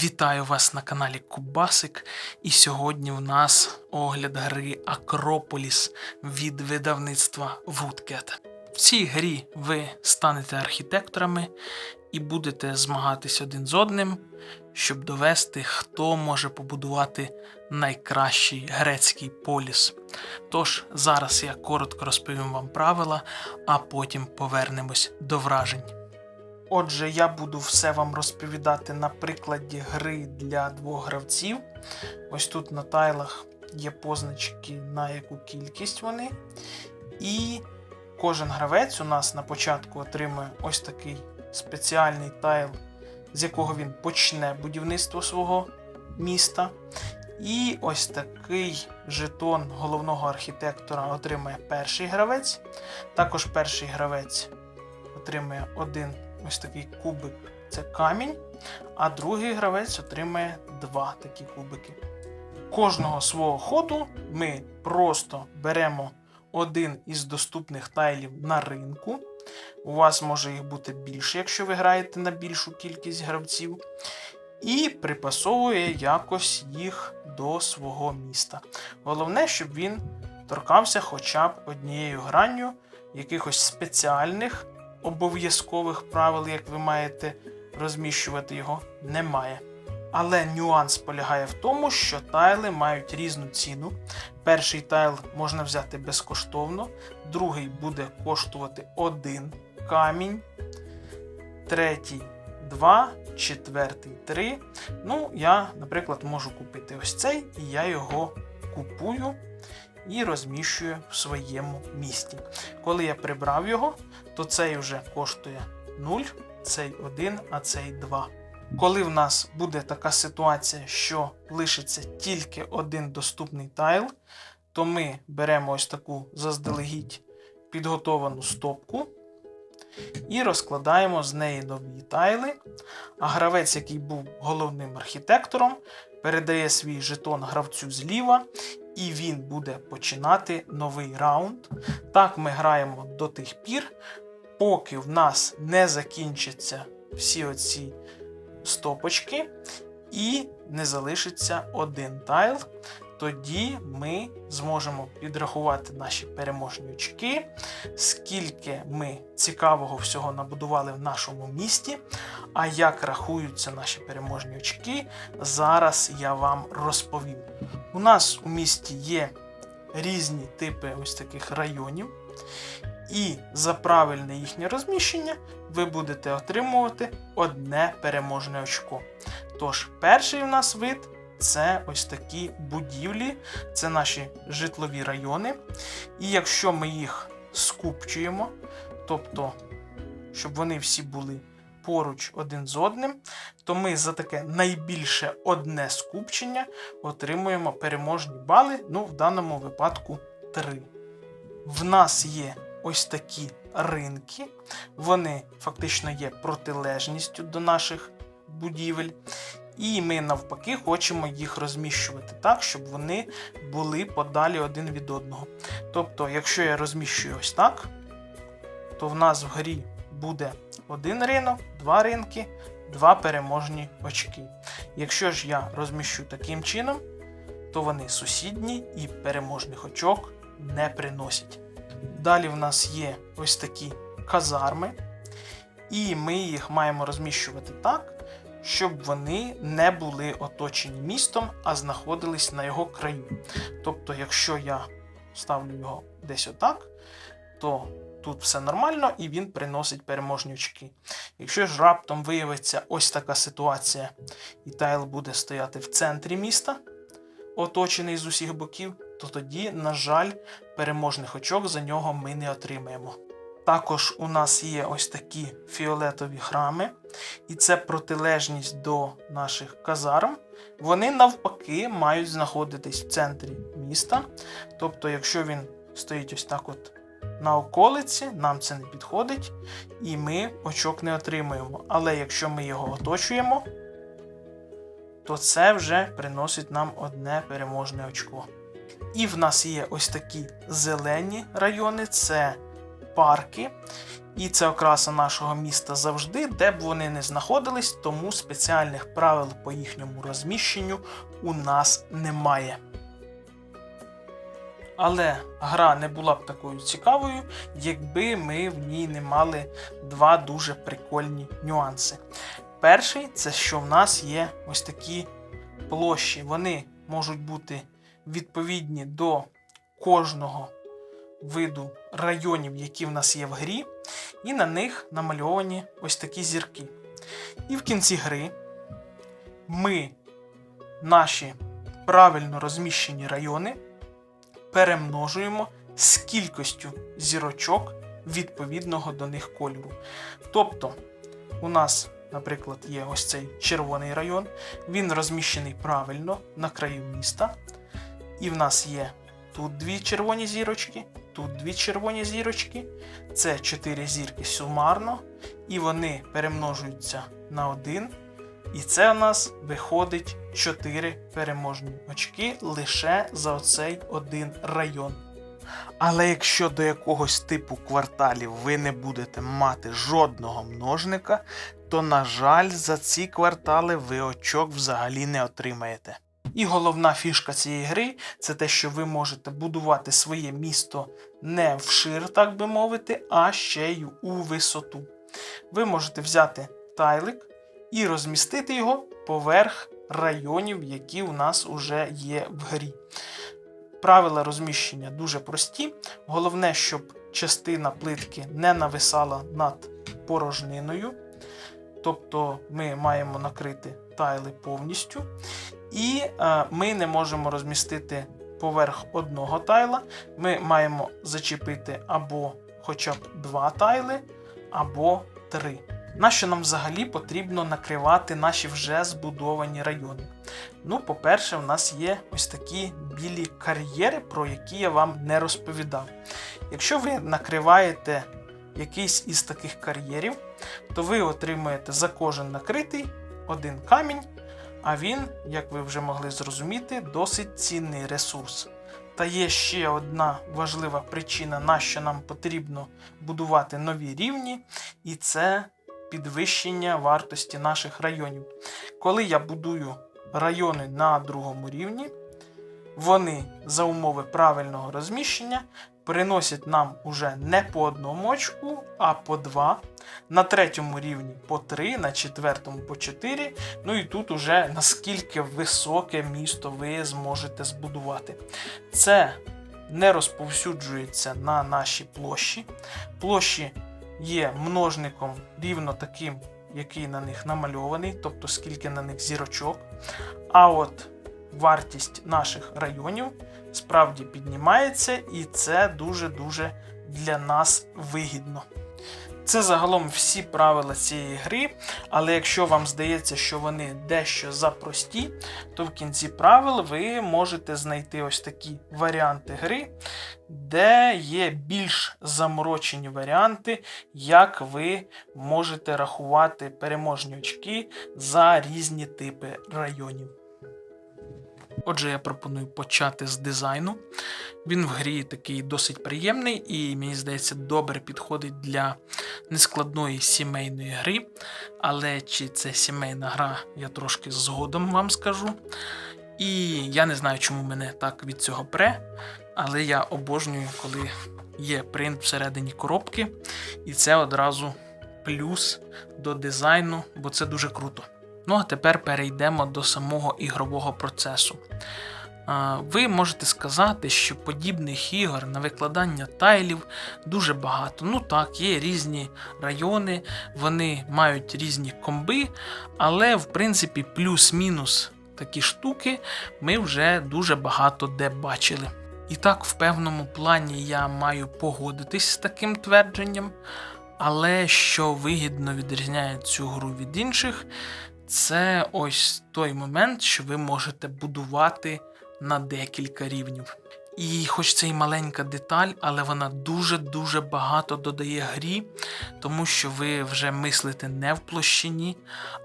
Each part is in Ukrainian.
Вітаю вас на каналі Кубасик. І сьогодні в нас огляд гри Акрополіс від видавництва Woodcat. В цій грі ви станете архітекторами і будете змагатись один з одним, щоб довести, хто може побудувати найкращий грецький поліс. Тож зараз я коротко розповім вам правила, а потім повернемось до вражень. Отже, я буду все вам розповідати на прикладі гри для двох гравців. Ось тут на тайлах є позначки, на яку кількість вони. І кожен гравець у нас на початку отримує ось такий спеціальний тайл, з якого він почне будівництво свого міста. І ось такий жетон головного архітектора отримує перший гравець. Також перший гравець отримує один ось такий кубик це камінь, а другий гравець отримає два такі кубики. Кожного свого ходу ми просто беремо один із доступних тайлів на ринку. У вас може їх бути більше, якщо ви граєте на більшу кількість гравців. І припасовує якось їх до свого міста. Головне, щоб він торкався хоча б однією гранню якихось спеціальних обов'язкових правил, як ви маєте розміщувати його, немає. Але нюанс полягає в тому, що тайли мають різну ціну. Перший тайл можна взяти безкоштовно, другий буде коштувати один камінь, третій 2, четвертий 3. Ну, я, наприклад, можу купити ось цей, і я його купую і розміщую в своєму місті. Коли я прибрав його, то цей вже коштує 0, цей 1, а цей 2. Коли в нас буде така ситуація, що лишиться тільки один доступний тайл, то ми беремо ось таку заздалегідь підготовану стопку і розкладаємо з неї нові тайли. А гравець, який був головним архітектором, передає свій жетон гравцю зліва, і він буде починати новий раунд. Так ми граємо до тих пір, поки в нас не закінчаться всі оці стопочки, і не залишиться один тайл. Тоді ми зможемо підрахувати наші переможні очки, скільки ми цікавого всього набудували в нашому місті. А як рахуються наші переможні очки, зараз я вам розповім. У нас у місті є різні типи ось таких районів, і за правильне їхнє розміщення ви будете отримувати одне переможне очко. Тож, перший у нас вид це ось такі будівлі, це наші житлові райони. І якщо ми їх скупчуємо, тобто, щоб вони всі були поруч один з одним, то ми за таке найбільше одне скупчення отримуємо переможні бали, ну, в даному випадку 3. В нас є ось такі ринки, вони фактично є протилежністю до наших будівель. І ми навпаки хочемо їх розміщувати так, щоб вони були подалі один від одного. Тобто, якщо я розміщую ось так, то в нас в грі буде один ринок, два ринки, два переможні очки. Якщо ж я розміщу таким чином, то вони сусідні і переможних очок не приносять. Далі в нас є ось такі казарми, і ми їх маємо розміщувати так, щоб вони не були оточені містом, а знаходились на його краю. Тобто, якщо я ставлю його десь отак, то тут все нормально і він приносить переможні очки. Якщо ж раптом виявиться ось така ситуація, і тайл буде стояти в центрі міста, оточений з усіх боків, то тоді, на жаль, переможних очок за нього ми не отримаємо. Також у нас є ось такі фіолетові храми, і це протилежність до наших казарм. Вони навпаки мають знаходитись в центрі міста. Тобто, якщо він стоїть ось так от на околиці, нам це не підходить, і ми очок не отримуємо. Але якщо ми його оточуємо, то це вже приносить нам одне переможне очко. І в нас є ось такі зелені райони, це парки. І це окраса нашого міста завжди, де б вони не знаходились, тому спеціальних правил по їхньому розміщенню у нас немає. Але гра не була б такою цікавою, якби ми в ній не мали два дуже прикольні нюанси. Перший це що в нас є ось такі площі. Вони можуть бути відповідні до кожного виду районів, які в нас є в грі, і на них намальовані ось такі зірки. І в кінці гри ми наші правильно розміщені райони перемножуємо з кількістю зірочок відповідного до них кольору. Тобто, у нас, наприклад, є ось цей червоний район, він розміщений правильно на краю міста. І в нас є тут дві червоні зірочки, тут дві червоні зірочки. Це чотири зірки сумарно, і вони перемножуються на один. І це у нас виходить 4 переможні очки лише за оцей один район. Але якщо до якогось типу кварталів ви не будете мати жодного множника, то, на жаль, за ці квартали ви очок взагалі не отримаєте. І головна фішка цієї гри це те, що ви можете будувати своє місто не вшир, так би мовити, а ще й у висоту. Ви можете взяти тайлик і розмістити його поверх районів, які у нас вже є в грі. Правила розміщення дуже прості. Головне, щоб частина плитки не нависала над порожниною. Тобто ми маємо накрити тайли повністю. І е, ми не можемо розмістити поверх одного тайла. Ми маємо зачепити або хоча б два тайли, або три. Нащо нам взагалі потрібно накривати наші вже збудовані райони? Ну, по-перше, в нас є ось такі білі кар'єри, про які я вам не розповідав. Якщо ви накриваєте якийсь із таких кар'єрів, то ви отримуєте за кожен накритий один камінь, а він, як ви вже могли зрозуміти, досить цінний ресурс. Та є ще одна важлива причина, на що нам потрібно будувати нові рівні, і це підвищення вартості наших районів. Коли я будую райони на другому рівні, вони за умови правильного розміщення приносять нам уже не по одному очку, а по два. На третьому рівні по 3, на четвертому по 4. Ну і тут уже наскільки високе місто ви зможете збудувати. Це не розповсюджується на наші площі. Площі є множником рівно таким, який на них намальований, тобто скільки на них зірочок. А от вартість наших районів справді піднімається, і це дуже-дуже для нас вигідно. Це загалом всі правила цієї гри, але якщо вам здається, що вони дещо запрості, то в кінці правил ви можете знайти ось такі варіанти гри, де є більш заморочені варіанти, як ви можете рахувати переможні очки за різні типи районів. Отже, я пропоную почати з дизайну. Він в грі такий досить приємний і, мені здається, добре підходить для нескладної сімейної гри. Але чи це сімейна гра, я трошки згодом вам скажу. І я не знаю, чому мене так від цього пре, але я обожнюю, коли є принт всередині коробки, і це одразу плюс до дизайну, бо це дуже круто. Ну а тепер перейдемо до самого ігрового процесу. Ви можете сказати, що подібних ігор на викладання тайлів дуже багато. Ну так, є різні райони, вони мають різні комби, але в принципі плюс-мінус такі штуки ми вже дуже багато де бачили. І так, в певному плані я маю погодитись з таким твердженням, але що вигідно відрізняє цю гру від інших, це ось той момент, що ви можете будувати на декілька рівнів. І хоч це і маленька деталь, але вона дуже-дуже багато додає грі, тому що ви вже мислите не в площині,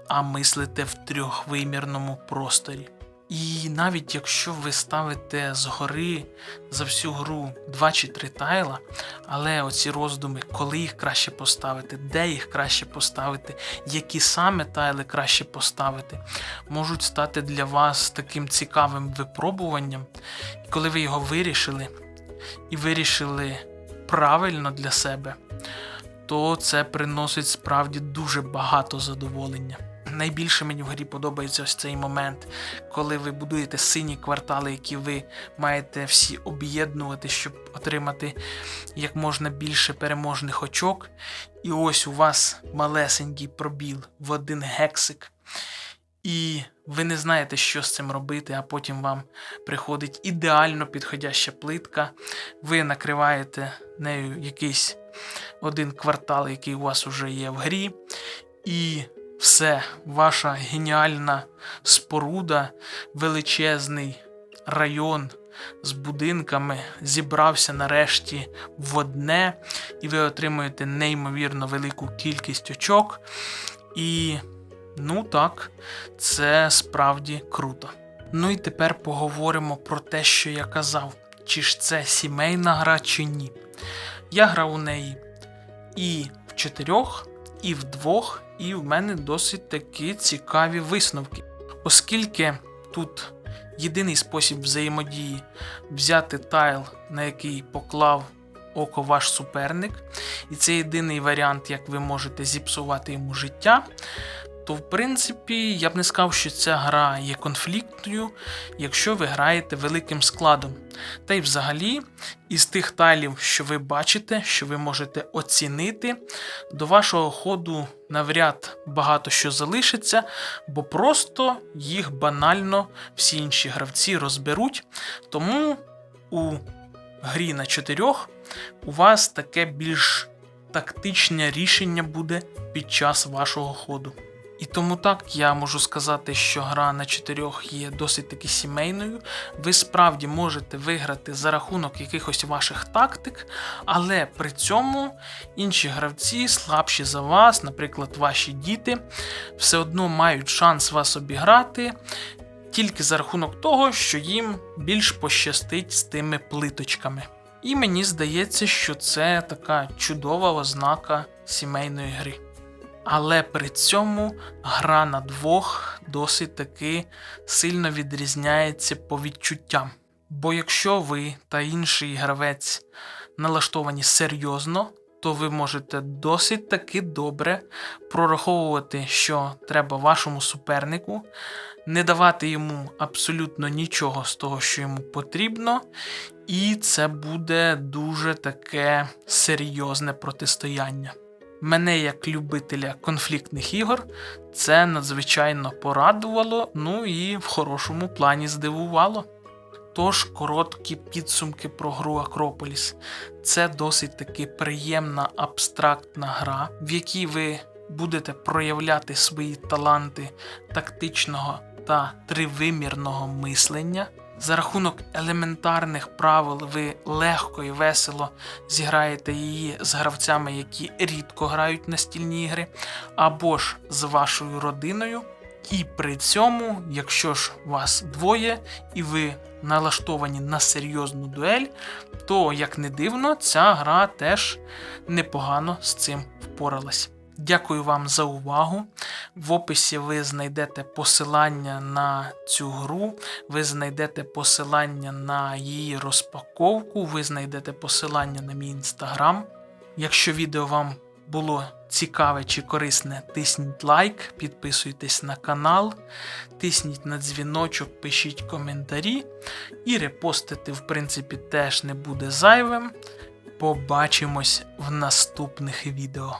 а мислите в трьохвимірному просторі. І навіть якщо ви ставите згори за всю гру 2 чи 3 тайла, але оці роздуми, коли їх краще поставити, де їх краще поставити, які саме тайли краще поставити, можуть стати для вас таким цікавим випробуванням. І коли ви його вирішили і вирішили правильно для себе, то це приносить справді дуже багато задоволення. Найбільше мені в грі подобається ось цей момент, коли ви будуєте сині квартали, які ви маєте всі об'єднувати, щоб отримати як можна більше переможних очок. І ось у вас малесенький пробіл в один гексик. І ви не знаєте, що з цим робити, а потім вам приходить ідеально підходяща плитка. Ви накриваєте нею якийсь один квартал, який у вас вже є в грі. І все, ваша геніальна споруда, величезний район з будинками зібрався нарешті в одне, і ви отримуєте неймовірно велику кількість очок. І, ну так, це справді круто. Ну і тепер поговоримо про те, що я казав, чи ж це сімейна гра, чи ні. Я грав у неї і в чотирьох, і в двох, і в мене досить такі цікаві висновки. Оскільки тут єдиний спосіб взаємодії взяти тайл, на який поклав око ваш суперник, і це єдиний варіант, як ви можете зіпсувати йому життя. То, в принципі, я б не сказав, що ця гра є конфліктною, якщо ви граєте великим складом. Та й взагалі, із тих тайлів, що ви бачите, що ви можете оцінити, до вашого ходу навряд багато що залишиться, бо просто їх банально всі інші гравці розберуть. Тому у грі на чотирьох у вас таке більш тактичне рішення буде під час вашого ходу. І тому так я можу сказати, що гра на чотирьох є досить таки сімейною. Ви справді можете виграти за рахунок якихось ваших тактик, але при цьому інші гравці слабші за вас, наприклад, ваші діти, все одно мають шанс вас обіграти. Тільки за рахунок того, що їм більш пощастить з тими плиточками. І мені здається, що це така чудова ознака сімейної гри. Але при цьому гра на двох досить таки сильно відрізняється по відчуттям. Бо якщо ви та інший гравець налаштовані серйозно, то ви можете досить таки добре прораховувати, що треба вашому супернику, не давати йому абсолютно нічого з того, що йому потрібно, і це буде дуже таке серйозне протистояння. Мене, як любителя конфліктних ігор, це надзвичайно порадувало, ну і в хорошому плані здивувало. Тож, короткі підсумки про гру Акрополіс. Це досить таки приємна абстрактна гра, в якій ви будете проявляти свої таланти тактичного та тривимірного мислення. За рахунок елементарних правил ви легко і весело зіграєте її з гравцями, які рідко грають настільні ігри, або ж з вашою родиною. І при цьому, якщо ж вас двоє і ви налаштовані на серйозну дуель, то, як не дивно, ця гра теж непогано з цим впоралась. Дякую вам за увагу. В описі ви знайдете посилання на цю гру, ви знайдете посилання на її розпаковку, ви знайдете посилання на мій інстаграм. Якщо відео вам було цікаве чи корисне, тисніть лайк, підписуйтесь на канал, тисніть на дзвіночок, пишіть коментарі і репостити, в принципі, теж не буде зайвим. Побачимось в наступних відео.